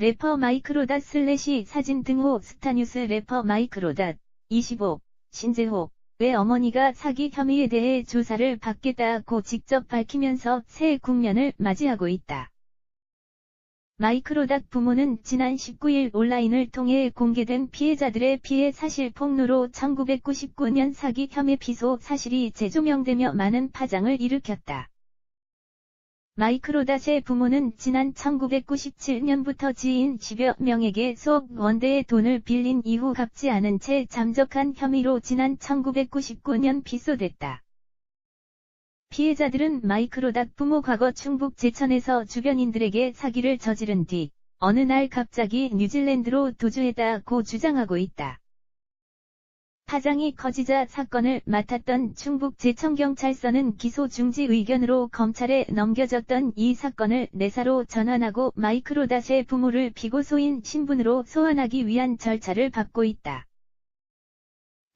래퍼 마이크로닷 슬래시 사진 등호 스타뉴스 래퍼 마이크로닷 25 신재호 의 어머니가 사기 혐의에 대해 조사를 받겠다고 직접 밝히면서 새 국면을 맞이하고 있다. 마이크로닷 부모는 지난 19일 온라인을 통해 공개된 피해자들의 피해 사실 폭로로 1999년 사기 혐의 피소 사실이 재조명되며 많은 파장을 일으켰다. 마이크로닷의 부모는 지난 1997년부터 지인 10여 명에게 수억 원대의 돈을 빌린 이후 갚지 않은 채 잠적한 혐의로 지난 1999년 피소됐다. 피해자들은 마이크로닷 부모 과거 충북 제천에서 주변인들에게 사기를 저지른 뒤 어느 날 갑자기 뉴질랜드로 도주했다고 주장하고 있다. 파장이 커지자 사건을 맡았던 충북 제천경찰서는 기소 중지 의견으로 검찰에 넘겨졌던 이 사건을 내사로 전환하고 마이크로닷의 부모를 피고소인 신분으로 소환하기 위한 절차를 밟고 있다.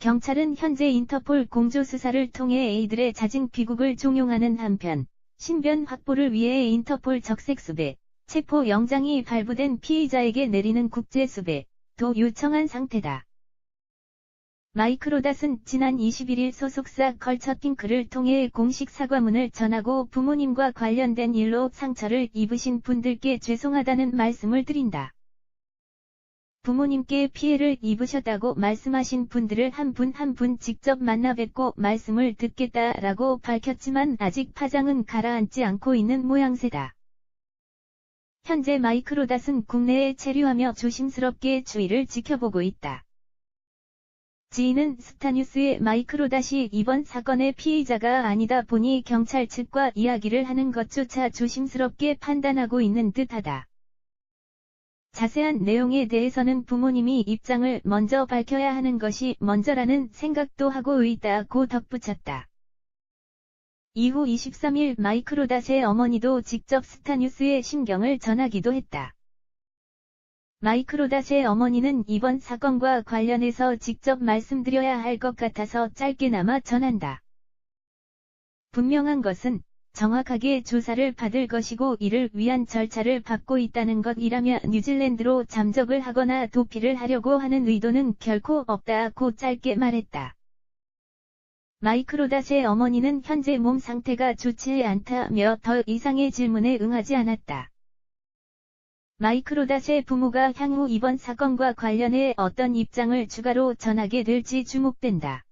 경찰은 현재 인터폴 공조수사를 통해 A들의 자진 귀국을 종용하는 한편 신변 확보를 위해 인터폴 적색수배, 체포 영장이 발부된 피의자에게 내리는 국제수배 도 요청한 상태다. 마이크로닷은 지난 21일 소속사 컬처핑크를 통해 공식 사과문을 전하고 부모님과 관련된 일로 상처를 입으신 분들께 죄송하다는 말씀을 드린다. 부모님께 피해를 입으셨다고 말씀하신 분들을 한분 한 분 직접 만나 뵙고 말씀을 듣겠다라고 밝혔지만 아직 파장은 가라앉지 않고 있는 모양새다. 현재 마이크로닷은 국내에 체류하며 조심스럽게 주의를 지켜보고 있다. 지인은 스타뉴스의 마이크로닷이 이번 사건의 피의자가 아니다 보니 경찰 측과 이야기를 하는 것조차 조심스럽게 판단하고 있는 듯하다. 자세한 내용에 대해서는 부모님이 입장을 먼저 밝혀야 하는 것이 먼저라는 생각도 하고 있다고 덧붙였다. 이후 23일 마이크로닷의 어머니도 직접 스타뉴스에 심경을 전하기도 했다. 마이크로닷의 어머니는 이번 사건과 관련해서 직접 말씀드려야 할 것 같아서 짧게나마 전한다. 분명한 것은 정확하게 조사를 받을 것이고 이를 위한 절차를 밟고 있다는 것이라며 뉴질랜드로 잠적을 하거나 도피를 하려고 하는 의도는 결코 없다고 짧게 말했다. 마이크로닷의 어머니는 현재 몸 상태가 좋지 않다며 더 이상의 질문에 응하지 않았다. 마이크로닷의 부모가 향후 이번 사건과 관련해 어떤 입장을 추가로 전하게 될지 주목된다.